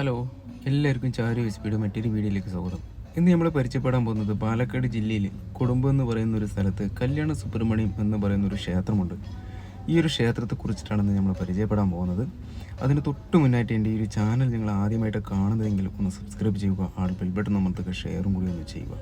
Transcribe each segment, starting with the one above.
Hello എല്ലാവർക്കും ചാരു speed മറ്റൊരു വീഡിയോയിലേക്ക് സ്വാഗതം. ഇന്ന് നമ്മൾ പരിചയപ്പെടാൻ പോകുന്നത് പാലക്കാട് ജില്ലയിൽ കുടുംബം എന്ന് പറയുന്ന ഒരു സ്ഥലത്ത് കല്യാണ സുബ്രഹ്മണ്യം എന്ന് പറയുന്ന ഒരു ക്ഷേത്രമുണ്ട്. ഈ ഒരു ക്ഷേത്രത്തെ കുറിച്ചിട്ടാണ് ഇന്ന് നമ്മൾ പരിചയപ്പെടാൻ പോകുന്നത്. അതിന് തൊട്ട് മുന്നായിട്ട് എന്റെ ഈ ഒരു ചാനൽ നിങ്ങൾ ആദ്യമായിട്ട് കാണുന്നതെങ്കിൽ ഒന്ന് സബ്സ്ക്രൈബ് ചെയ്യുക ആൾ ബെൽ ബട്ടൺ അമർത്തുക ഷെയറും കൂടി ഒന്ന് ചെയ്യുക.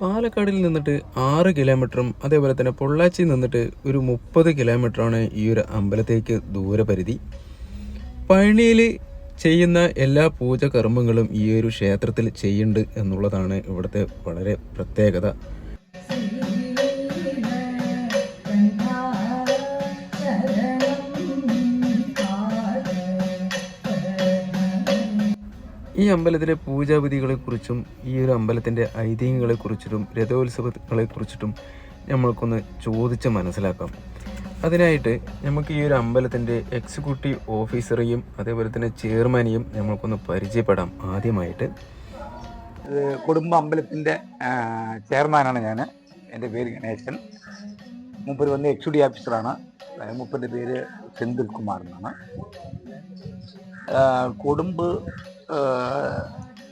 പാലക്കാടിൽ നിന്നിട്ട് ആറ് കിലോമീറ്ററും അതേപോലെ തന്നെ പൊള്ളാച്ചിയിൽ നിന്നിട്ട് ഒരു മുപ്പത് കിലോമീറ്ററാണ് ഈ ഒരു അമ്പലത്തേക്ക് ദൂരപരിധി. പഴനിയിൽ ചെയ്യുന്ന എല്ലാ പൂജ കർമ്മങ്ങളും ഈ ഒരു ക്ഷേത്രത്തിൽ ചെയ്യുന്നുണ്ട് എന്നുള്ളതാണ് ഇവിടുത്തെ വളരെ പ്രത്യേകത. ഈ അമ്പലത്തിലെ പൂജാവിധികളെക്കുറിച്ചും ഈ ഒരു അമ്പലത്തിന്റെ ഐതിഹ്യങ്ങളെക്കുറിച്ചിട്ടും രഥോത്സവങ്ങളെക്കുറിച്ചിട്ടും നമ്മൾക്കൊന്ന് ചോദിച്ച് മനസ്സിലാക്കാം. അതിനായിട്ട് നമുക്ക് ഈ ഒരു അമ്പലത്തിന്റെ എക്സിക്യൂട്ടീവ് ഓഫീസറെയും അതേപോലെ തന്നെ ചെയർമാനെയും നമ്മൾക്കൊന്ന് പരിചയപ്പെടാം ആദ്യമായിട്ട്. കുടുംബ അമ്പലത്തിന്റെ ചെയർമാനാണ് ഞാൻ. എന്റെ പേര് ഗണേശൻ. മൂപ്പര് വന്ന് എക്സിക്യൂട്ടീവ് ഓഫീസറാണ്. മൂപ്പന്റെ പേര് സെന്തിൽ കുമാർ എന്നാണ് കൊടുമ്പ്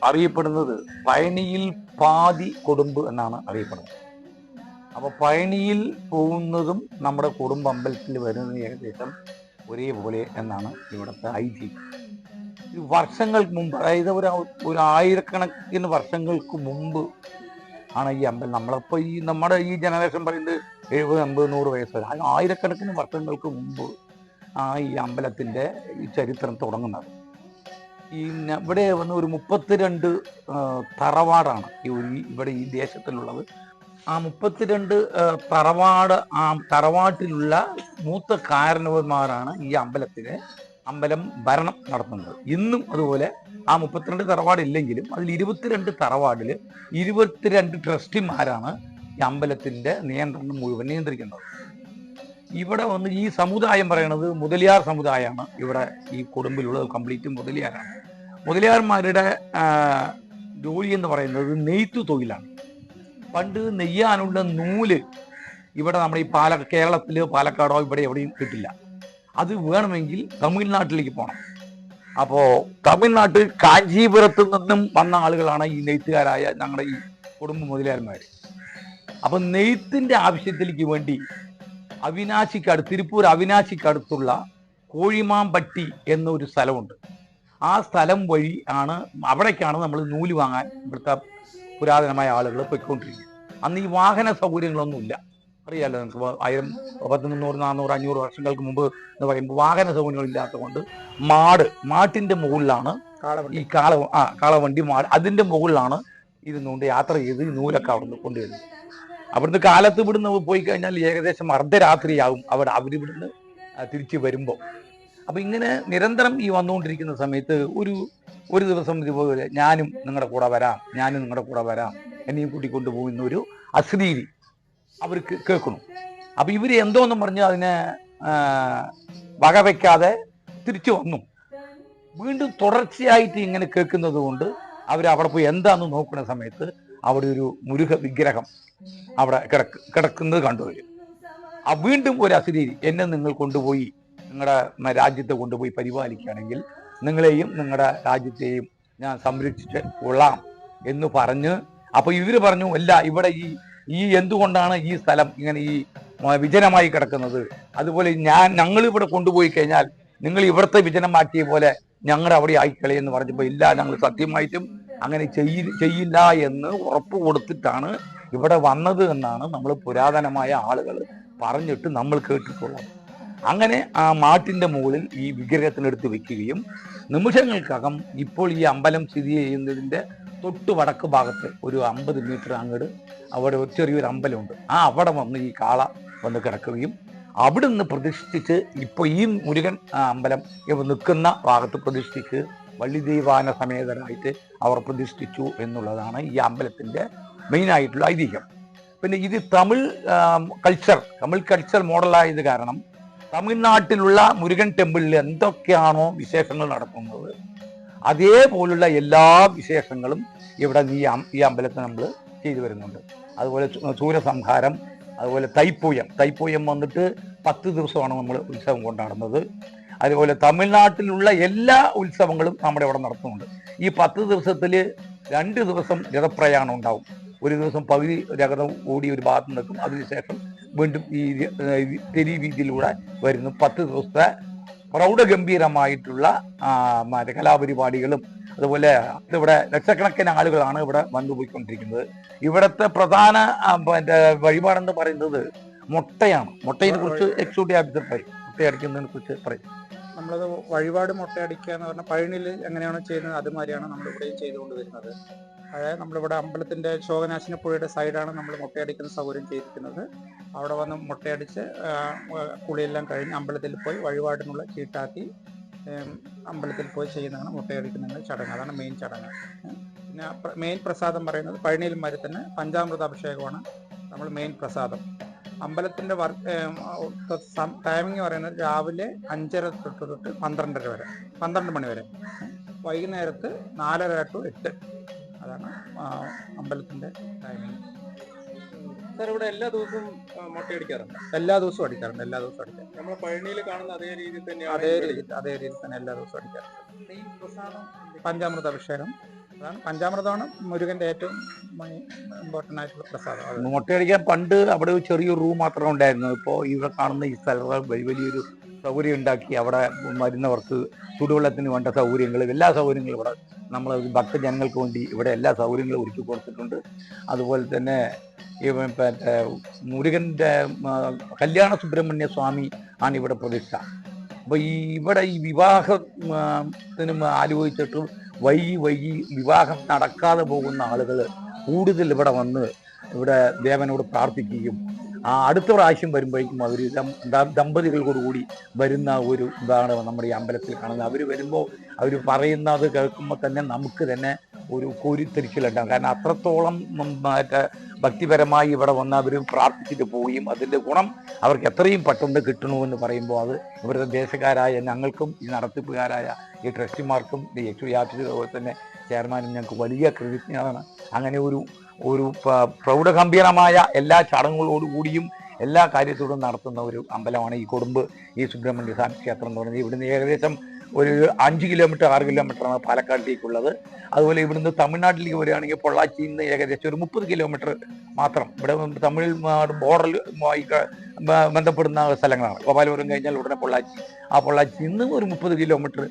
അറിയപ്പെടുന്നത് പഴനിയിൽ പാതി കൊടുമ്പ് എന്നാണ് അറിയപ്പെടുന്നത്. അപ്പോൾ പഴനിയിൽ പോകുന്നതും നമ്മുടെ കുടുംബ അമ്പലത്തിൽ വരുന്നതും ഏകദേശം ഒരേപോലെ എന്നാണ് ഇവിടുത്തെ ഐതിഹ്യം. വർഷങ്ങൾക്ക് മുമ്പ് അതായത് ഒരു ഒരു ആയിരക്കണക്കിന് വർഷങ്ങൾക്ക് മുമ്പ് ആണ് ഈ അമ്പലം. നമ്മളിപ്പോൾ ഈ നമ്മുടെ ഈ ജനറേഷൻ പറയുന്നത് എഴുപത് അമ്പത് നൂറ് വയസ്സ് വരെ. ആയിരക്കണക്കിന് വർഷങ്ങൾക്ക് മുമ്പ് ആ ഈ അമ്പലത്തിന്റെ ഈ ചരിത്രം തുടങ്ങുന്നത്. ഈ ഇവിടെ വന്ന് ഒരു മുപ്പത്തിരണ്ട് തറവാടാണ് ഈ ഇവിടെ ഈ ദേശത്തിലുള്ളത്. ആ മുപ്പത്തിരണ്ട് തറവാട് ആ തറവാട്ടിലുള്ള മൂത്ത കാരണവന്മാരാണ് ഈ അമ്പലത്തിലെ അമ്പലം ഭരണം നടത്തുന്നത്. ഇന്നും അതുപോലെ ആ മുപ്പത്തിരണ്ട് തറവാട് ഇല്ലെങ്കിലും അതിൽ ഇരുപത്തിരണ്ട് തറവാടിൽ ഇരുപത്തിരണ്ട് ട്രസ്റ്റിമാരാണ് ഈ അമ്പലത്തിന്റെ നിയന്ത്രണം മുഴുവൻ നിയന്ത്രിക്കുന്നത്. ഇവിടെ വന്ന് ഈ സമുദായം പറയണത് മുതലിയാർ സമുദായമാണ്. ഇവിടെ ഈ കുടുംബിലുള്ളത് കംപ്ലീറ്റ് മുതലിയാരാണ്. മുതലിയാർമാരുടെ ജോലി എന്ന് പറയുന്നത് നെയ്ത്തു തൊഴിലാണ്. പണ്ട് നെയ്യാനുള്ള നൂൽ ഇവിടെ നമ്മുടെ ഈ പാല കേരളത്തിൽ പാലക്കാടോ ഇവിടെ എവിടെയും കിട്ടില്ല. അത് വേണമെങ്കിൽ തമിഴ്നാട്ടിലേക്ക് പോകണം അപ്പോൾ തമിഴ്നാട്ട് കാഞ്ചീപുരത്ത് നിന്നും വന്ന ആളുകളാണ് ഈ നെയ്ത്തുകാരായ ഞങ്ങളുടെ ഈ കുടുംബ മുതലാളിമാർ അപ്പം നെയ്ത്തിന്റെ ആവശ്യത്തിലേക്ക് വേണ്ടി അവിനാശിക്കടുത്ത് തിരുപ്പൂർ അവിനാശിക്കടുത്തുള്ള കോഴിമാമ്പട്ടി എന്നൊരു സ്ഥലമുണ്ട്. ആ സ്ഥലം വഴി ആണ് അവിടേക്കാണ് നമ്മൾ നൂൽ വാങ്ങാൻ ഇവിടുത്തെ പുരാതനമായ ആളുകൾ പൊയ്ക്കൊണ്ടിരിക്കുന്നത്. അന്ന് ഈ വാഹന സൗകര്യങ്ങളൊന്നുമില്ല. അറിയാലോ നമുക്ക് ആയിരം പത്ത് മുന്നൂറ് നാനൂറ് അഞ്ഞൂറ് വർഷങ്ങൾക്ക് മുമ്പ് എന്ന് പറയുമ്പോൾ വാഹന സൗകര്യങ്ങൾ കൊണ്ട് മാട് മാട്ടിന്റെ മുകളിലാണ് ഈ കാള ആ കാളവണ്ടി മാട്. അതിന്റെ മുകളിലാണ് ഇരുന്നുകൊണ്ട് യാത്ര ചെയ്ത് നൂലൊക്കെ അവിടെ നിന്ന് കൊണ്ടുവരുന്നത്. അവിടുന്ന് കാലത്ത് ഇവിടുന്ന് പോയി കഴിഞ്ഞാൽ ഏകദേശം അർദ്ധരാത്രിയാവും അവിടെ അവരിവിടുന്ന് തിരിച്ചു വരുമ്പോൾ അപ്പം ഇങ്ങനെ നിരന്തരം ഈ വന്നുകൊണ്ടിരിക്കുന്ന സമയത്ത് ഒരു ഒരു ദിവസം ഇതുപോലെ ഞാനും നിങ്ങളുടെ കൂടെ വരാം ഞാനും നിങ്ങളുടെ കൂടെ വരാം എന്നെയും കൂട്ടിക്കൊണ്ട് പോകുന്ന ഒരു അശ്ലീലി അവർക്ക് കേൾക്കണം അപ്പം ഇവർ എന്തോന്നും പറഞ്ഞ് അതിനെ വകവയ്ക്കാതെ തിരിച്ചു വന്നു. വീണ്ടും തുടർച്ചയായിട്ട് ഇങ്ങനെ കേൾക്കുന്നത് കൊണ്ട് അവർ അവിടെ പോയി എന്താണെന്ന് നോക്കുന്ന സമയത്ത് അവിടെ ഒരു മുരുക വിഗ്രഹം അവിടെ കിടക്ക് കിടക്കുന്നത് കണ്ടുവരും ആ വീണ്ടും ഒരു അശരീരി എന്നെ നിങ്ങൾ കൊണ്ടുപോയി നിങ്ങളുടെ രാജ്യത്തെ കൊണ്ടുപോയി പരിപാലിക്കുകയാണെങ്കിൽ നിങ്ങളെയും നിങ്ങളുടെ രാജ്യത്തെയും ഞാൻ സംരക്ഷിച്ച് കൊള്ളാം എന്ന് പറഞ്ഞ് അപ്പൊ ഇവർ പറഞ്ഞു അല്ല ഇവിടെ ഈ ഈ എന്തുകൊണ്ടാണ് ഈ സ്ഥലം ഇങ്ങനെ ഈ വിജനമായി കിടക്കുന്നത്? അതുപോലെ ഞാൻ ഞങ്ങൾ ഇവിടെ കൊണ്ടുപോയി കഴിഞ്ഞാൽ നിങ്ങൾ ഇവിടുത്തെ വിജനമാക്കിയ പോലെ ഞങ്ങളുടെ അവിടെ ആയിക്കളെ എന്ന് പറഞ്ഞപ്പോൾ ഇല്ല ഞങ്ങൾ സത്യമായിട്ടും അങ്ങനെ ചെയ്യി ചെയ്യില്ല എന്ന് ഉറപ്പ് കൊടുത്തിട്ടാണ് ഇവിടെ വന്നത് എന്നാണ് നമ്മൾ പുരാതനമായ ആളുകൾ പറഞ്ഞിട്ട് നമ്മൾ കേട്ടിട്ടുള്ളത്. അങ്ങനെ ആ മാട്ടിന്റെ മുകളിൽ ഈ വിഗ്രഹത്തിനെടുത്ത് വെക്കുകയും നിമിഷങ്ങൾക്കകം ഇപ്പോൾ ഈ അമ്പലം സ്ഥിതി ചെയ്യുന്നതിന്റെ തൊട്ട് വടക്ക് ഭാഗത്ത് ഒരു അമ്പത് മീറ്റർ അങ്ങോട്ട് അവിടെ ചെറിയൊരു അമ്പലമുണ്ട്. ആ അവിടെ വന്ന് ഈ കാള വന്ന് കിടക്കുകയും അവിടെ നിന്ന് പ്രതിഷ്ഠിച്ച് ഇപ്പോൾ ഈ മുരുകൻ അമ്പലം നിൽക്കുന്ന ഭാഗത്ത് പ്രതിഷ്ഠിച്ച് വള്ളിദൈവാന സമേതരായിട്ട് അവർ പ്രതിഷ്ഠിച്ചു എന്നുള്ളതാണ് ഈ അമ്പലത്തിന്റെ മെയിനായിട്ടുള്ള ഐതിഹ്യം. പിന്നെ ഇത് തമിഴ് കൾച്ചർ തമിഴ് കൾച്ചർ മോഡലായത് കാരണം തമിഴ്നാട്ടിലുള്ള മുരുകൻ ടെമ്പിളിൽ എന്തൊക്കെയാണോ വിശേഷങ്ങൾ നടക്കുന്നത് അതേപോലുള്ള എല്ലാ വിശേഷങ്ങളും ഇവിടെ ഈ ഈ അമ്പലത്തിൽ നമ്മൾ ചെയ്തു വരുന്നുണ്ട്. അതുപോലെ സൂര്യസംഹാരം അതുപോലെ തൈപ്പൂയം. തൈപ്പൂയം വന്നിട്ട് പത്ത് ദിവസമാണ് നമ്മൾ ഉത്സവം കൊണ്ടാടുന്നത്. അതുപോലെ തമിഴ്നാട്ടിലുള്ള എല്ലാ ഉത്സവങ്ങളും നമ്മുടെ ഇവിടെ നടത്തുന്നുണ്ട്. ഈ പത്ത് ദിവസത്തിൽ രണ്ട് ദിവസം രഥപ്രയാണം ഉണ്ടാവും. ഒരു ദിവസം പകുതി രഥം ഓടി ഒരു ഭാഗത്ത് നിൽക്കും. അതിനുശേഷം വീണ്ടും ഈ തെരി വീതിയിലൂടെ വരുന്നു. പത്ത് ദിവസത്തെ പ്രൗഢഗംഭീരമായിട്ടുള്ള ആ, മറ്റേ കലാപരിപാടികളും അതുപോലെ ഇവിടെ ലക്ഷക്കണക്കിന് ആളുകളാണ് ഇവിടെ വന്നു പോയിക്കൊണ്ടിരിക്കുന്നത്. ഇവിടുത്തെ പ്രധാന മറ്റേ വഴിപാടെന്ന് പറയുന്നത് മുട്ടയാണ്. മുട്ടയെ കുറിച്ച് എക്സൂട്ടി ഓഫീസർ പറയും മുട്ടയടിക്കുന്നതിനെ കുറിച്ച് പറയും. നമ്മളത് വഴിപാട് മുട്ടയടിക്കുക എന്ന് പറഞ്ഞാൽ പഴനിയിൽ എങ്ങനെയാണോ ചെയ്യുന്നത് അതുമാതിരിയാണ് നമ്മളിവിടെയും ചെയ്തുകൊണ്ട് വരുന്നത്. അതായത് നമ്മളിവിടെ അമ്പലത്തിന്റെ ശോകനാശിനി പുഴയുടെ സൈഡാണ് നമ്മൾ മുട്ടയടിക്കുന്ന സൗകര്യം ചെയ്തിരിക്കുന്നത്. അവിടെ വന്ന് മുട്ടയടിച്ച് കുളിയെല്ലാം കഴിഞ്ഞ് അമ്പലത്തിൽ പോയി വഴിപാടിനുള്ള ചീട്ടാക്കി അമ്പലത്തിൽ പോയി ചെയ്യുന്നതാണ് മുട്ടയടിക്കുന്ന ചടങ്ങ്. അതാണ് മെയിൻ ചടങ്ങ്. പിന്നെ മെയിൻ പ്രസാദം പറയുന്നത് പഴനിയിൽ മാതിരി തന്നെ പഞ്ചാമൃത അഭിഷേകമാണ് നമ്മൾ മെയിൻ പ്രസാദം. അമ്പലത്തിന്റെ ടൈമിംഗ് പറയുന്നത് രാവിലെ അഞ്ചര തൊട്ട് തൊട്ട് പന്ത്രണ്ടര വരെ പന്ത്രണ്ട് മണി വരെ. വൈകുന്നേരത്ത് നാലര ടു എട്ട് അതാണ് അമ്പലത്തിന്റെ ടൈമിംഗ് സാർ ഇവിടെ എല്ലാ ദിവസവും മുട്ട അടിക്കാറുണ്ട്? എല്ലാ ദിവസവും അടിക്കാറുണ്ട് എല്ലാ ദിവസവും അടിക്കാറുണ്ട്. നമ്മൾ പഴനിയിൽ കാണുന്ന അതേ രീതിയിൽ തന്നെ അതേ രീതി അതേ രീതിയിൽ തന്നെ എല്ലാ ദിവസവും അടിക്കാറുണ്ട്. പഞ്ചാമൃത അഭിഷേകം അതാണ് പഞ്ചാമൃതമാണ് മുരുകന്റെ ഏറ്റവും ഇമ്പോർട്ടന്റ് ആയിട്ടുള്ള പ്രസാദം. മുട്ടയടിക്കാൻ പണ്ട് അവിടെ ഒരു ചെറിയൊരു റൂം മാത്രമേ ഉണ്ടായിരുന്നു. ഇപ്പോൾ ഇവിടെ കാണുന്ന ഈ സ്ഥലങ്ങൾ വലിയ വലിയൊരു സൗകര്യം ഉണ്ടാക്കി അവിടെ വരുന്നവർക്ക് ചുടുവെള്ളത്തിന് വേണ്ട സൗകര്യങ്ങളും എല്ലാ സൗകര്യങ്ങളും ഇവിടെ നമ്മൾ ഭക്തജനങ്ങൾക്ക് വേണ്ടി ഇവിടെ എല്ലാ സൗകര്യങ്ങളും ഒരുക്കി കൊടുത്തിട്ടുണ്ട്. അതുപോലെ തന്നെ മറ്റേ മുരുകന്റെ കല്യാണ സുബ്രഹ്മണ്യ സ്വാമി ആണ് ഇവിടെ പ്രതിഷ്ഠ. അപ്പോൾ ഈ ഇവിടെ ഈ വിവാഹത്തിനും ആലോചിച്ചിട്ട് വൈകി വൈകി വിവാഹം നടക്കാതെ പോകുന്ന ആളുകൾ കൂടുതൽ ഇവിടെ വന്ന് ഇവിടെ ദേവനോട് പ്രാർത്ഥിക്കുകയും ആ അടുത്ത പ്രാവശ്യം വരുമ്പോഴേക്കും അവർ ദമ്പതികളോട് കൂടി വരുന്ന ഒരു ഇതാണ് നമ്മുടെ ഈ അമ്പലത്തിൽ കാണുന്നത്. അവർ വരുമ്പോൾ അവർ പറയുന്നത് കേൾക്കുമ്പോൾ തന്നെ നമുക്ക് തന്നെ ഒരു കോരിത്തിരിക്കലുണ്ടാകും കാരണം അത്രത്തോളം മറ്റേ ഭക്തിപരമായി ഇവിടെ വന്ന് അവർ പ്രാർത്ഥിച്ചിട്ട് പോവുകയും അതിന്റെ ഗുണം അവർക്ക് എത്രയും പെട്ടെന്ന് കിട്ടണമെന്ന് പറയുമ്പോൾ അത് ഇവിടുത്തെ ദേശക്കാരായ ഞങ്ങൾക്കും ഈ നടത്തിപ്പുകാരായ ഈ ട്രസ്റ്റിമാർക്കും ഈ എച്ച് ഡി ഓഫീസർ അതുപോലെ തന്നെ ചെയർമാനും ഞങ്ങൾക്ക് വലിയ കൃതജ്ഞതയാണ്. അങ്ങനെ ഒരു ഒരു പ്രൗഢഗംഭീരമായ എല്ലാ ചടങ്ങുകളോടുകൂടിയും എല്ലാ കാര്യത്തോടും നടത്തുന്ന ഒരു അമ്പലമാണ് ഈ കൊടുമ്പ് ഈ സുബ്രഹ്മണ്യ സ്വാമി ക്ഷേത്രം എന്ന് പറയുന്നത്. ഇവിടുന്ന് ഏകദേശം ഒരു അഞ്ച് കിലോമീറ്റർ ആറ് കിലോമീറ്ററാണ് പാലക്കാട്ടിലേക്കുള്ളത്. അതുപോലെ ഇവിടുന്ന് തമിഴ്നാട്ടിലേക്ക് വരികയാണെങ്കിൽ പൊള്ളാച്ചിയിൽ നിന്ന് ഏകദേശം ഒരു മുപ്പത് കിലോമീറ്റർ മാത്രം. ഇവിടെ തമിഴ്നാട് ബോർഡറിൽ ബന്ധപ്പെടുന്ന സ്ഥലങ്ങളാണ്. ഗോപാലപുരം കഴിഞ്ഞാൽ ഉടനെ പൊള്ളാച്ചി. ആ പൊള്ളാച്ചി ഇന്നും ഒരു മുപ്പത് കിലോമീറ്റർ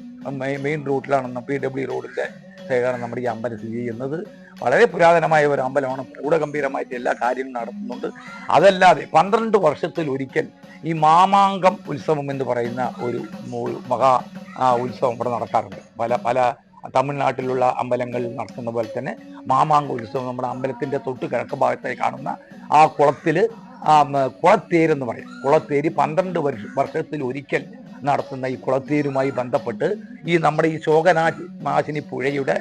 മെയിൻ റൂട്ടിലാണ് പി ഡബ്ല്യു റോഡിന്റെ ശേഖരം നമ്മുടെ ഈ അമ്പലം സ്ഥിതി ചെയ്യുന്നത്. വളരെ പുരാതനമായ ഒരു അമ്പലമാണ്. ഗൂഢഗംഭീരമായിട്ട് എല്ലാ കാര്യങ്ങളും നടത്തുന്നുണ്ട്. അതല്ലാതെ പന്ത്രണ്ട് വർഷത്തിൽ ഒരിക്കൽ ഈ മാമാങ്കം ഉത്സവം എന്ന് പറയുന്ന ഒരു മഹാ ഉത്സവം ഇവിടെ നടക്കാറുണ്ട്. പല പല തമിഴ്നാട്ടിലുള്ള അമ്പലങ്ങളിൽ നടത്തുന്ന പോലെ തന്നെ മാമാങ്ക ഉത്സവം നമ്മുടെ അമ്പലത്തിന്റെ തൊട്ട് കിഴക്ക് ഭാഗത്തായി കാണുന്ന ആ കുളത്തിൽ കുളത്തേരെന്ന് പറയും. കുളത്തേര് പന്ത്രണ്ട് വർഷ വർഷത്തിൽ ഒരിക്കൽ നടത്തുന്ന ഈ കുളത്തേരുമായി ബന്ധപ്പെട്ട് ഈ നമ്മുടെ ഈ ശോകനാ നാശിനി പുഴയുടെ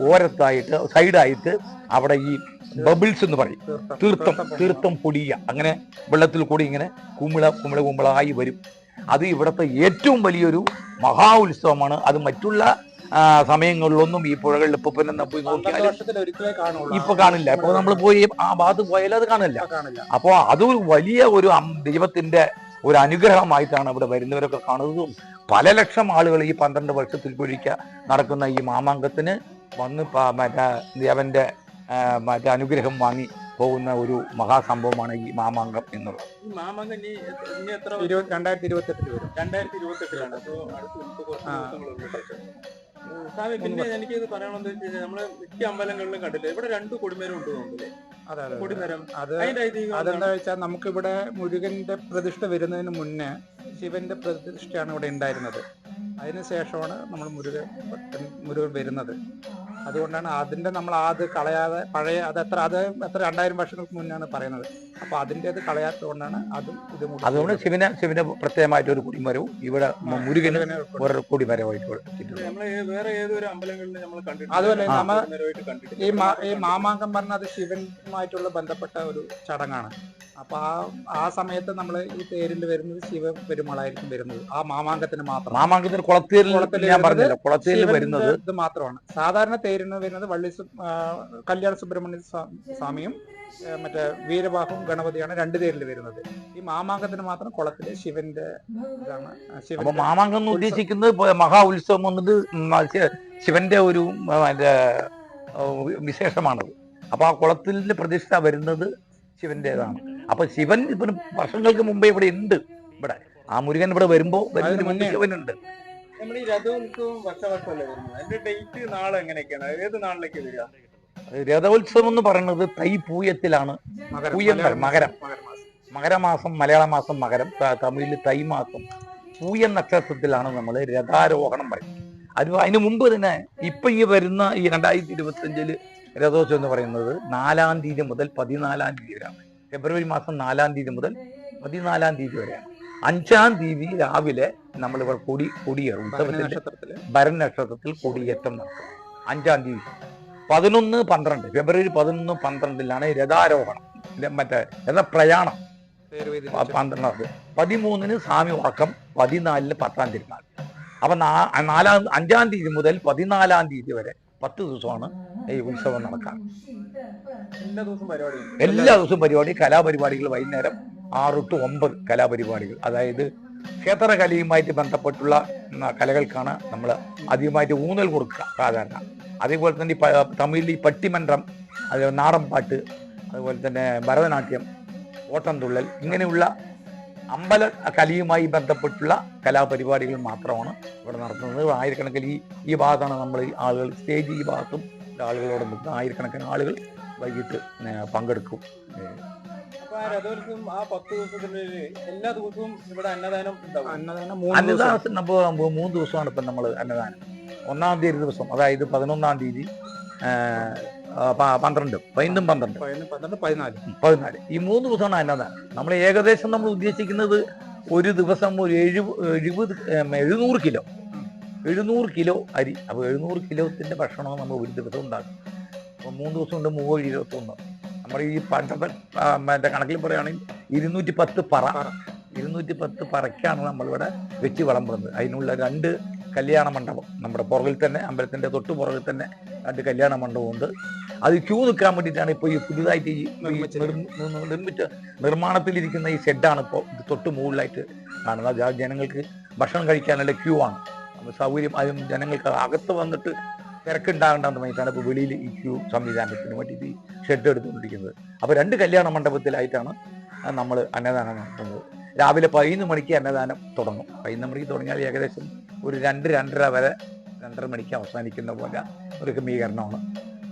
ഓരത്തായിട്ട് സൈഡായിട്ട് അവിടെ ഈ ബബിൾസ് എന്ന് പറയും. തീർത്ഥം തീർത്ഥം പൊടിയുക. അങ്ങനെ വെള്ളത്തിൽ കൂടി ഇങ്ങനെ കുമിള കുമിള കുമിളായി വരും. അത് ഇവിടുത്തെ ഏറ്റവും വലിയൊരു മഹാ ഉത്സവമാണ് അത് മറ്റുള്ള സമയങ്ങളിലൊന്നും ഈ പുഴകളിൽ ഇപ്പൊ പിന്നെ പോയി നോക്കിയാൽ ഇപ്പൊ കാണില്ല. ഇപ്പൊ നമ്മൾ പോയി ആ ഭാഗത്ത് പോയാൽ അത് കാണില്ല. അപ്പോ അത് വലിയ ഒരു ദൈവത്തിന്റെ ഒരു അനുഗ്രഹമായിട്ടാണ് ഇവിടെ വരുന്നവരൊക്കെ കാണുന്നതും. പല ലക്ഷം ആളുകൾ ഈ പന്ത്രണ്ട് വർഷത്തിൽ കുഴിക്ക നടക്കുന്ന ഈ മാമാങ്കത്തിന് വന്ന് മറ്റേ ദേവന്റെ മറ്റേ അനുഗ്രഹം വാങ്ങി പോകുന്ന ഒരു മഹാസംഭവമാണ് ഈ മാമാങ്കം എന്നുള്ളത്. ഈ മാമാങ്കം ഇനി എത്ര- ഇനി എത്ര ഇരുപത് രണ്ടായിരത്തി ഇരുപത്തെട്ടിൽ വരും. രണ്ടായിരത്തി ഇരുപത്തി എട്ടിലാണ് അപ്പൊ അടുത്ത് ഇപ്പൊ കുറച്ച് ദിവസങ്ങളുണ്ട്. ഉം, സ്വാമി പിന്നെ എനിക്ക് ഇത് പറയണമെന്ന് വെച്ച് കഴിഞ്ഞാൽ നമ്മൾ മിക്ക അമ്പലങ്ങളിലും കണ്ടില്ലേ? ഇവിടെ രണ്ട് കൊടിമരം ഉണ്ട് തോന്നുന്നില്ലേ അതെ അതെ, അതെ. കൊടിമരം. അത് അതിന്റെ ഐതിഹ്യം അതെന്താ വെച്ചാൽ വെച്ചാൽ നമുക്കിവിടെ മുരുകന്റെ പ്രതിഷ്ഠ വരുന്നതിന് മുന്നേ ശിവന്റെ പ്രതിഷ്ഠയാണ് ഇവിടെ ഉണ്ടായിരുന്നത്. അതിനുശേഷമാണ് നമ്മൾ മുരുകൻ മുരുകൻ വരുന്നത്. അതുകൊണ്ടാണ് അതിന്റെ നമ്മൾ അത് കളയാതെ പഴയ അത് എത്ര അത് എത്ര രണ്ടായിരം വർഷങ്ങൾക്ക് മുന്നാണ് പറയുന്നത്. അപ്പൊ കളയാത്തത് കളയാത്തതുകൊണ്ടാണ് അതും ഇതും അതുകൊണ്ട് ശിവന ശിവന് പ്രത്യേകമായിട്ട് ഒരു കുടിമരവും ഇവിടെ മുരുകന്. വേറെ കൊടിമരമായിട്ട് നമ്മൾ വേറെ ഏതൊരു അമ്പലങ്ങളിൽ നമ്മൾ കണ്ടിട്ടുണ്ട്. അതുപോലെ നമ്മൾ ഈ മാ- ഈ മാമാങ്കം പറഞ്ഞ അത് ശിവനുമായിട്ടുള്ള ബന്ധപ്പെട്ട ഒരു ചടങ്ങാണ്. അപ്പൊ ആ ആ സമയത്ത് നമ്മൾ ഈ തേരിൽ വരുന്നത് ശിവ പെരുമാളായിരിക്കും വരുന്നത്. ആ മാമാങ്കത്തിന് മാത്രം. മാമാങ്കത്തിന് കുളത്തേരിൽ കുളത്തിൽ ഞാൻ പറഞ്ഞല്ലോ കുളത്തേരിൽ വരുന്നത് ഇത് മാത്രമാണ്. സാധാരണ തേരിന് വരുന്നത് വള്ളി കല്യാണ സുബ്രഹ്മണ്യ സ്വാ- സ്വാമിയും മറ്റേ വീരബാഹുവും ഗണപതിയാണ് രണ്ടു പേരിൽ വരുന്നത്. ഈ മാമാങ്കത്തിന് മാത്രം കുളത്തിലെ ശിവന്റെ ഇതാണ് ശിവൻ മാമാങ്കം എന്ന് ഉദ്ദേശിക്കുന്നത് മഹാ ഉത്സവം എന്നത് ശിവന്റെ ഒരു വിശേഷമാണത്. അപ്പൊ ആ കുളത്തിന്റെ പ്രതിഷ്ഠ വരുന്നത് ശിവന്റേതാണ്. അപ്പൊ ശിവൻ ഇപ്പൊ വർഷങ്ങൾക്ക് മുമ്പേ ഇവിടെ ഉണ്ട്. ഇവിടെ ആ മുരുകൻ ഇവിടെ വരുമ്പോ വരുന്നതിന് മുന്നേ. ശിവനുണ്ട്. നമ്മുടെ ഈ രഥോത്സവം വർഷവർഷമല്ലേ വരുന്നത്? അതിന്റെ ഡേറ്റ് നാളെ എങ്ങനെയൊക്കെയാണ്? ഏത് നാളിലേക്ക് വരിക? രഥോത്സവം എന്ന് പറയുന്നത് തൈ പൂയത്തിലാണ്. മകരം പൂയം മലയാളം മകരം. മകരമാസം. മകരമാസം മലയാള മാസം മകരം. തമിഴിൽ തൈ മാസം പൂയ നക്ഷത്രത്തിലാണ് നമ്മൾ രഥാരോഹണം പറയുന്നത്. അത് അതിന് മുമ്പ് തന്നെ ഇപ്പൊ ഈ വരുന്ന ഈ രണ്ടായിരത്തി ഇരുപത്തി അഞ്ചിൽ രഥോത്സവം എന്ന് പറയുന്നത് നാലാം തീയതി മുതൽ പതിനാലാം തീയതി വരെയാണ്. ഫെബ്രുവരി മാസം നാലാം തീയതി മുതൽ പതിനാലാം തീയതി വരെയാണ്. അഞ്ചാം തീയതി രാവിലെ നമ്മൾ ഇവിടെ കൊടി കൊടിയേറും. ഉത്സവത്തിന്റെ ഭരൻ നക്ഷത്രത്തിൽ കൊടിയേറ്റം നടക്കും അഞ്ചാം തീയതി. പതിനൊന്ന് പന്ത്രണ്ട്. ഫെബ്രുവരി പതിനൊന്ന് പന്ത്രണ്ടിലാണ് രഥാരോഹണം. മറ്റേ രഥപ്രയാണം പന്ത്രണ്ടാമത് പതിമൂന്നിന് സ്വാമി ഉറക്കം പതിനാലിന് പത്താം തിരുനാൾ. അപ്പൊ നാലാം അഞ്ചാം തീയതി മുതൽ പതിനാലാം തീയതി വരെ പത്ത് ദിവസമാണ് ഈ ഉത്സവം നടക്കാറ്. എല്ലാ ദിവസവും പരിപാടി കലാപരിപാടികൾ വൈകുന്നേരം ആറ് ടു ഒമ്പത് കലാപരിപാടികൾ. അതായത് ക്ഷേത്ര കലയുമായിട്ട് ബന്ധപ്പെട്ടുള്ള കലകൾക്കാണ് നമ്മൾ അധികമായിട്ട് ഊന്നൽ കൊടുക്കുക സാധാരണ. അതേപോലെ തന്നെ ഈ തമിഴിൽ ഈ പട്ടിമന്ത്രം അതേപോലെ നാടൻ പാട്ട് അതുപോലെ തന്നെ ഭരതനാട്യം ഓട്ടംതുള്ളൽ ഇങ്ങനെയുള്ള അമ്പല കലയുമായി ബന്ധപ്പെട്ടുള്ള കലാപരിപാടികൾ മാത്രമാണ് ഇവിടെ നടത്തുന്നത്. ആയിരക്കണക്കിന് ഈ ഈ ഭാഗത്താണ് നമ്മൾ ആളുകൾ സ്റ്റേജ് ഈ ഭാഗത്തും ആളുകളോട് നിൽക്കുന്നത് ആയിരക്കണക്കിന് ആളുകൾ വൈകിട്ട് പങ്കെടുക്കും. ആ രഥോത്സവം ആ പത്ത് ദിവസത്തിനുള്ളിൽ എല്ലാ ദിവസവും ഇവിടെ അന്നദാനം ഉണ്ടാവും. അന്നദാനം മൂന്ന് ദിവസം അന്നദാനത്തിന് നമ്മൾ മൂന്ന് ദിവസമാണ് ഇപ്പം നമ്മൾ അന്നദാനം. ഒന്നാം തീയതി ദിവസം അതായത് പതിനൊന്നാം തീയതി ഏ, ആ, പ- പന്ത്രണ്ട് പതിനും പന്ത്രണ്ട്. പതിനൊന്ന് പന്ത്രണ്ട് പതിനാല്. പതിനാല്. ഈ മൂന്ന് ദിവസമാണ് അന്നദാനം. നമ്മൾ ഏകദേശം നമ്മൾ ഉദ്ദേശിക്കുന്നത് ഒരു ദിവസം ഒരു എഴു എഴുപത് എഴുന്നൂറ് കിലോ. എഴുന്നൂറ് കിലോ അരി. അപ്പോൾ എഴുന്നൂറ് കിലോത്തിന്റെ ഭക്ഷണം നമ്മൾ ഒരു ദിവസം ഉണ്ടാക്കും. അപ്പോൾ മൂന്ന് ദിവസം കൊണ്ട് മൂവ് ഇരുപത്തൊന്ന് നമ്മുടെ ഈ പണ്ടത്തെ മറ്റേ കണക്കിൽ പറയുകയാണെങ്കിൽ ഇരുന്നൂറ്റി പത്ത് പറ. ഇരുന്നൂറ്റി പത്ത് പറയ്ക്കാണ് നമ്മളിവിടെ വെച്ച് വിളമ്പുന്നത്. അതിനുള്ള രണ്ട് കല്യാണ മണ്ഡപം. നമ്മുടെ പുറകിൽ തന്നെ അമ്പലത്തിന്റെ തൊട്ട് പുറകിൽ തന്നെ രണ്ട് കല്യാണ മണ്ഡപമുണ്ട് അത് ക്യൂ നിൽക്കാൻ വേണ്ടിയിട്ടാണ് ഇപ്പോൾ ഈ പുതുതായിട്ട് ഈ നിർമ്മിച്ച നിർമ്മാണത്തിലിരിക്കുന്ന ഈ ഷെഡാണ് ഇപ്പോൾ ഇത് തൊട്ട് മുകളിലായിട്ട് കാണുന്നത്. ജനങ്ങൾക്ക് ഭക്ഷണം കഴിക്കാനുള്ള ക്യൂ ആണ്. സൗകര്യം അതും ജനങ്ങൾക്ക് അകത്ത് വന്നിട്ട് തിരക്കുണ്ടാകേണ്ടെന്ന് വേണ്ടിയിട്ടാണ് ഇപ്പോൾ വെളിയിൽ ഈ ക്യൂ സംവിധാനത്തിന് വേണ്ടിയിട്ട് ഈ ഷെഡ് എടുത്തുകൊണ്ടിരിക്കുന്നത്. അപ്പോൾ രണ്ട് കല്യാണ മണ്ഡപത്തിലായിട്ടാണ് നമ്മൾ അന്നദാനം നടത്തുന്നത്. രാവിലെ പതിനൊന്ന് മണിക്ക് അന്നദാനം തുടങ്ങും. പതിനൊന്ന് മണിക്ക് തുടങ്ങിയാൽ ഏകദേശം ഒരു രണ്ട് രണ്ടര വരെ രണ്ടര മണിക്ക് അവസാനിക്കുന്ന പോലെ ഒരു ക്രമീകരണമാണ്.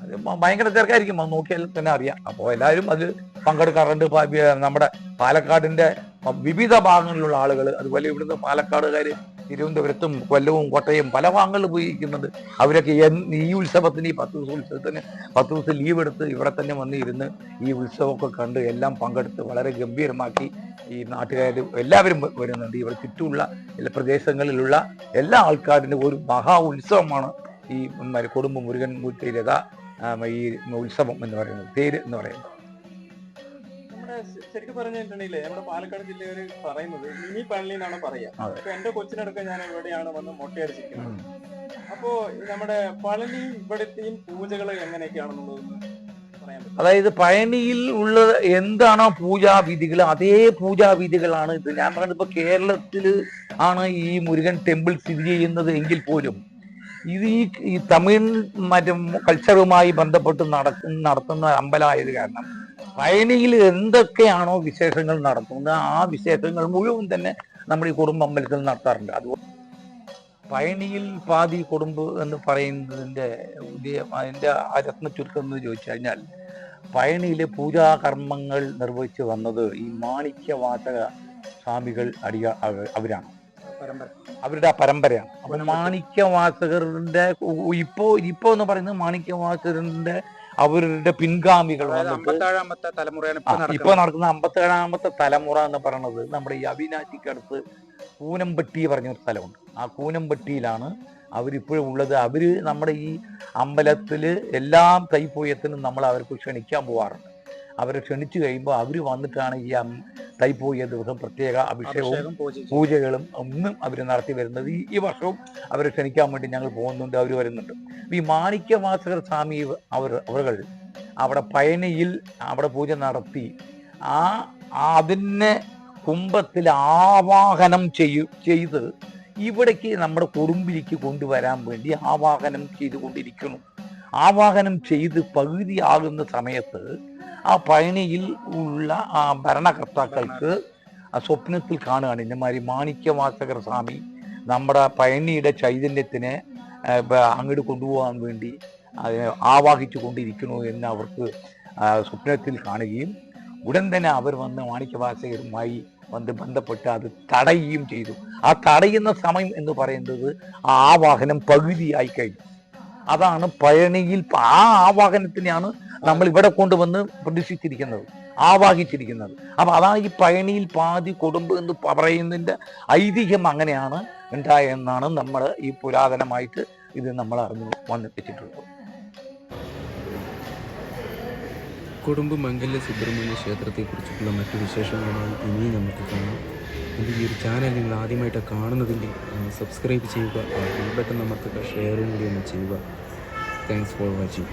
അത് ഭയങ്കര തിരക്കായിരിക്കും. അത് നോക്കിയാൽ തന്നെ അറിയാം. അപ്പോൾ എല്ലാവരും അതിൽ പങ്കെടുക്കാറുണ്ട്. നമ്മുടെ പാലക്കാടിന്റെ വിവിധ ഭാഗങ്ങളിലുള്ള ആളുകൾ അതുപോലെ ഇവിടുന്ന് പാലക്കാടുകാർ തിരുവനന്തപുരത്തും കൊല്ലവും കോട്ടയം പല ഭാഗങ്ങളിൽ പോയി അവരൊക്കെ ഈ ഉത്സവത്തിന് ഈ പത്ത് ദിവസം ഉത്സവത്തിന് പത്ത് ദിവസം ലീവ് എടുത്ത് ഇവിടെ തന്നെ വന്നിരുന്ന് ഈ ഉത്സവമൊക്കെ കണ്ട് എല്ലാം പങ്കെടുത്ത് വളരെ ഗംഭീരമാക്കി ഈ നാട്ടുകാർ എല്ലാവരും വരുന്നുണ്ട്. ഇവിടെ ചുറ്റുമുള്ള എല്ലാ പ്രദേശങ്ങളിലുള്ള എല്ലാ ആൾക്കാരിന്റെ ഒരു മഹാ ഉത്സവമാണ് ഈ കൊടുമ്പ് മുരുകൻ മൂർത്തി രഥ ഈ ഉത്സവം എന്ന് പറയുന്നത്. തേര് എന്ന് പറയുന്നത്. ശരിക്കും പറഞ്ഞിട്ടുണ്ടെങ്കിലേ നമ്മുടെ പാലക്കാട് ജില്ലയിൽ പറയുന്നത് മിനി പള്ളി എന്നാണ് പറയാ. അപ്പൊ എന്റെ കൊച്ചിനടക്കം ഞാൻ ഇവിടെയാണ് വന്ന് മുട്ടയടിച്ചിരിക്കുന്നത്. അപ്പോ നമ്മുടെ പളനി ഇവിടുത്തെയും പൂജകൾ എങ്ങനെയൊക്കെയാണെന്നുള്ളത് അതായത് പഴനിയിൽ ഉള്ള എന്താണോ പൂജാവിധികൾ അതേ പൂജാവിധികളാണ് ഇത്. ഞാൻ പറഞ്ഞത് ഇപ്പൊ കേരളത്തിൽ ആണ് ഈ മുരുകൻ ടെമ്പിൾ സ്ഥിതി ചെയ്യുന്നത് എങ്കിൽ പോലും. ഇത് ഈ ഈ തമിഴ് മറ്റേ കൾച്ചറുമായി ബന്ധപ്പെട്ട് നടക്കുന്ന നടത്തുന്ന അമ്പലമായത് കാരണം പഴനിയിൽ എന്തൊക്കെയാണോ വിശേഷങ്ങൾ നടത്തുന്നത് ആ വിശേഷങ്ങൾ മുഴുവൻ തന്നെ നമ്മൾ ഈ കുടുംബ അമ്പലത്തിൽ നടത്താറുണ്ട്. അതുപോലെ പഴനിയിൽ പാതി കുടുംബ് എന്ന് പറയുന്നതിന്റെ അതിന്റെ രത്ന ചുരുക്കം എന്ന് ചോദിച്ചു കഴിഞ്ഞാൽ പഴനിയിലെ പൂജാകർമ്മങ്ങൾ നിർവഹിച്ചു വന്നത് ഈ മാണിക്യവാചക സ്വാമികൾ അടിയ അവരാണ്. അവരുടെ ആ പരമ്പരയാണ്. അപ്പോൾ മാണിക്യവാചകരുടെ ഇപ്പോൾ ഇപ്പോൾ ഇപ്പോ എന്ന് പറയുന്നത് മാണിക്യവാചകരുടെ അവരുടെ പിൻഗാമികൾ വന്നിട്ട് ഇപ്പൊ നടക്കുന്ന നടക്കുന്ന അമ്പത്തേഴാമത്തെ തലമുറ എന്ന് പറയുന്നത് നമ്മുടെ ഈ അവിനാശിക്കടുത്ത് കൂനമ്പട്ടി പറഞ്ഞൊരു സ്ഥലമുണ്ട്. ആ കൂനമ്പട്ടിയിലാണ് അവരിപ്പോഴും ഉള്ളത്. അവർ നമ്മുടെ ഈ അമ്പലത്തിൽ എല്ലാം തൈപ്പൂയത്തിനും നമ്മൾ അവർക്ക് ക്ഷണിക്കാൻ പോവാറുണ്ട്. അവരെ ക്ഷണിച്ചു കഴിയുമ്പോൾ അവർ വന്നിട്ടാണ് ഈ തൈപ്പൂയ ദിവസം പ്രത്യേക അഭിഷേകവും അഭിഷേകം പൂജകളും ഒന്നും അവർ നടത്തി വരുന്നത്. ഈ വർഷവും അവരെ ക്ഷണിക്കാൻ വേണ്ടി ഞങ്ങൾ പോകുന്നുണ്ട്. അവർ വരുന്നുണ്ട്. ഈ മാണിക്യവാസകർ സ്വാമി അവർ അവർ അവിടെ പയനിയിൽ അവിടെ പൂജ നടത്തി. ആ ആ അതിനെ കുംഭത്തിൽ ആവാഹനം ചെയ്യു ചെയ്ത് ഇവിടേക്ക് നമ്മുടെ കുടുംബിലേക്ക് കൊണ്ടുവരാൻ വേണ്ടി ആവാഹനം ചെയ്തുകൊണ്ടിരിക്കുന്നു. ആവാഹനം ചെയ്ത് പകുതിയാകുന്ന സമയത്ത് ആ പഴനിയിൽ ഉള്ള ആ ഭരണകർത്താക്കൾക്ക് ആ സ്വപ്നത്തിൽ കാണുകയാണ് ഇന്നമാതിരി മാണിക്യവാസകർ സ്വാമി നമ്മുടെ പഴനിയുടെ ചൈതന്യത്തിനെ അങ്ങോട്ട് കൊണ്ടുപോകാൻ വേണ്ടി അതിനെ ആവാഹിച്ചു കൊണ്ടിരിക്കുന്നു എന്ന് അവർക്ക് സ്വപ്നത്തിൽ കാണുകയും ഉടൻ തന്നെ അവർ വന്ന് മാണിക്യവാസകരുമായി വന്ന് ബന്ധപ്പെട്ട് അത് തടയുകയും ചെയ്തു. ആ തടയുന്ന സമയം എന്ന് പറയുന്നത് ആ ആവാഹനം പകുതിയായി കഴിഞ്ഞു. അതാണ് പഴനിയിൽ ആ ആവാഹനത്തിനെയാണ് നമ്മൾ ഇവിടെ കൊണ്ടുവന്ന് പ്രതിഷ്ഠിച്ചിരിക്കുന്നത് ആവാഹിച്ചിരിക്കുന്നത്. അപ്പം അതാണ് ഈ പഴനിയിൽ പാതി കൊടുമ്പ് എന്ന് പറയുന്നതിന്റെ ഐതിഹ്യം അങ്ങനെയാണ് ഉണ്ടായെന്നാണ് നമ്മൾ ഈ പുരാതനമായിട്ട് ഇത് നമ്മൾ അറിഞ്ഞു വന്നെത്തിച്ചിട്ടുള്ളത് കൊടുമ്പ് മംഗല്യ സുബ്രഹ്മണ്യ ക്ഷേത്രത്തെക്കുറിച്ചിട്ടുള്ള മറ്റു വിശേഷങ്ങളുമായി ഇനിയും നമുക്ക് കാണാം. ഈ ഒരു ചാനൽ നിങ്ങൾ ആദ്യമായിട്ട് കാണുന്നതെങ്കിൽ സബ്സ്ക്രൈബ് ചെയ്യുക. ബട്ടൺ നമുക്ക് ഷെയറും കൂടി ഒന്ന് ചെയ്യുക. Thanks for watching